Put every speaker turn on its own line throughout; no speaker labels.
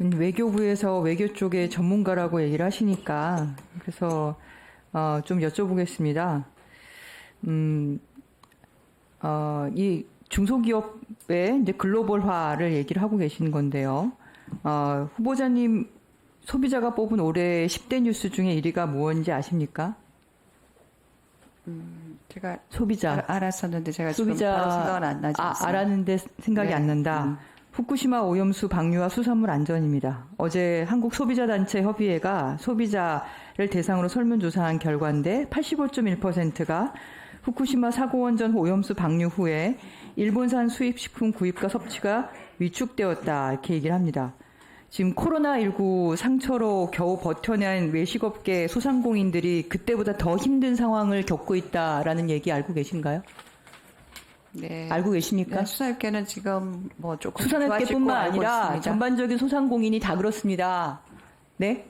음, 외교부에서 외교 쪽의 전문가라고 얘기를 하시니까 그래서 어, 좀 여쭤보겠습니다. 음, 어, 이 중소기업의 이제 글로벌화를 얘기를 하고 계시는 건데요. 어, 후보자님 소비자가 뽑은 올해 10대 뉴스 중에 1위가 무엇인지 아십니까?
제가
소비자.
알, 알았었는데 제가 지금
소비자
바로 생각은 안 나지
아,
않습니다.
알았는데 생각이
네.
안 난다.
음.
후쿠시마 오염수 방류와 수산물 안전입니다. 어제 한국 소비자단체 협의회가 소비자를 대상으로 설문조사한 결과인데 85.1%가 후쿠시마 사고 원전 오염수 방류 후에 일본산 수입 식품 구입과 섭취가 위축되었다 이렇게 얘기를 합니다. 지금 코로나19 상처로 겨우 버텨낸 외식업계 소상공인들이 그때보다 더 힘든 상황을 겪고 있다라는 얘기 알고 계신가요?
네.
알고 계십니까?
네, 수산업계는 지금 뭐 조금
수산업계뿐만 아니라. 전반적인 소상공인이 다 그렇습니다. 네?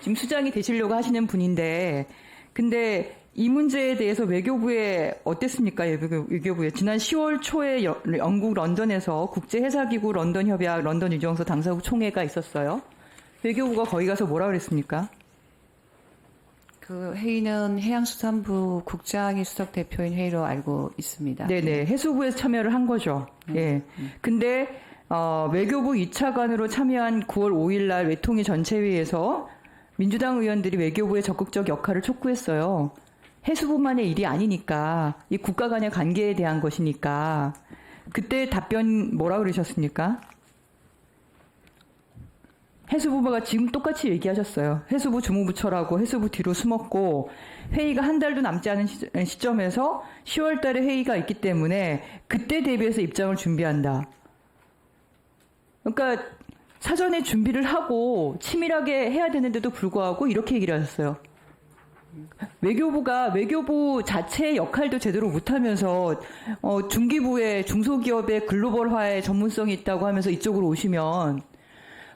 지금 수장이 되시려고 하시는 분인데, 근데 이 문제에 대해서 외교부에 어땠습니까? 외교- 외교부에 지난 10월 초에 여- 영국 런던에서 국제해사기구 런던협약 런던 유정서 당사국 총회가 있었어요. 외교부가 거기 가서 뭐라 그랬습니까?
그 회의는 해양수산부 국장이 수석 대표인 회의로 알고 있습니다.
네네. 해수부에서 참여를 한 거죠. 예. 근데, 어, 외교부 2차관으로 참여한 9월 5일 날 외통위 전체회의에서 민주당 의원들이 외교부의 적극적 역할을 촉구했어요. 해수부만의 일이 아니니까, 이 국가 간의 관계에 대한 것이니까. 그때 답변 뭐라 그러셨습니까? 해수부가 지금 똑같이 얘기하셨어요. 해수부 주무부처라고 해수부 뒤로 숨었고 회의가 한 달도 남지 않은 시- 시점에서 10월 달에 회의가 있기 때문에 그때 대비해서 입장을 준비한다. 그러니까 사전에 준비를 하고 치밀하게 해야 되는데도 불구하고 이렇게 얘기를 하셨어요. 외교부가 외교부 자체의 역할도 제대로 못하면서 어, 중기부의 중소기업의 글로벌화에 전문성이 있다고 하면서 이쪽으로 오시면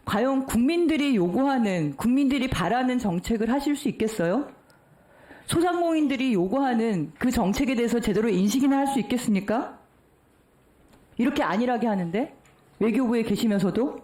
과연 국민들이 요구하는 국민들이 바라는 정책을 하실 수 있겠어요? 소상공인들이 요구하는 그 정책에 대해서 제대로 인식이나 할 수 있겠습니까? 이렇게 안일하게 하는데 외교부에 계시면서도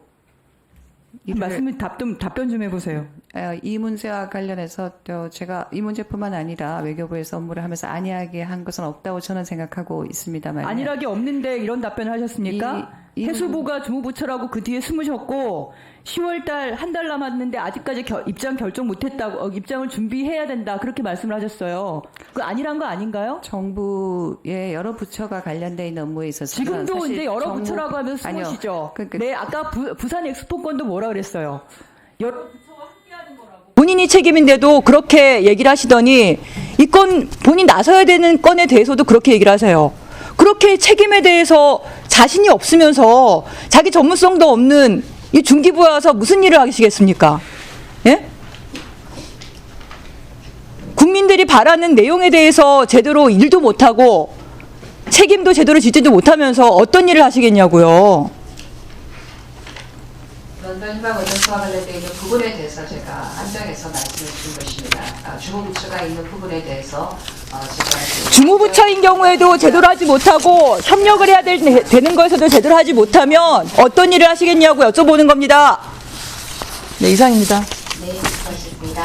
이를-
말씀을 답 좀 답변 좀 해보세요.
어, 이 문제와 관련해서 또 제가 이 문제뿐만 아니라 외교부에서 업무를 하면서 안이하게 한 것은 없다고 저는 생각하고 있습니다만
안일하게 없는데 이런 답변을 하셨습니까?
이- 이-
해수부가 주무부처라고 그 뒤에 숨으셨고 10월달 한 달 남았는데 아직까지 겨- 입장 결정 못했다고 어, 입장을 준비해야 된다 그렇게 말씀을 하셨어요. 그 안일한 거 아닌가요?
정부의 여러 부처가 관련돼 있는 업무에 있어서
지금도 이제 여러 부처라고 하면서. 숨으시죠.
그- 그-
네, 아까 부, 부산 엑스포건도 뭐라 그랬어요? 여러 본인이 책임인데도 그렇게 얘기를 하시더니 이 건 본인 나서야 되는 건에 대해서도 그렇게 얘기를 하세요. 그렇게 책임에 대해서 자신이 없으면서 자기 전문성도 없는 이 중기부에 와서 무슨 일을 하시겠습니까? 예? 국민들이 바라는 내용에 대해서 제대로 일도 못하고 책임도 제대로 지지도 못하면서 어떤 일을 하시겠냐고요.
휴방 의전서와 관련돼 있는 부분에 대해서 제가 한정해서 말씀을 드린 것입니다. 아, 주무부처가 있는 부분에 대해서 어, 제가
주무부처인 경우에도 제대로 하지 못하고 협력을 해야 될, 되는 거에서도 제대로 하지 못하면 어떤 일을 하시겠냐고 여쭤보는 겁니다. 네, 이상입니다.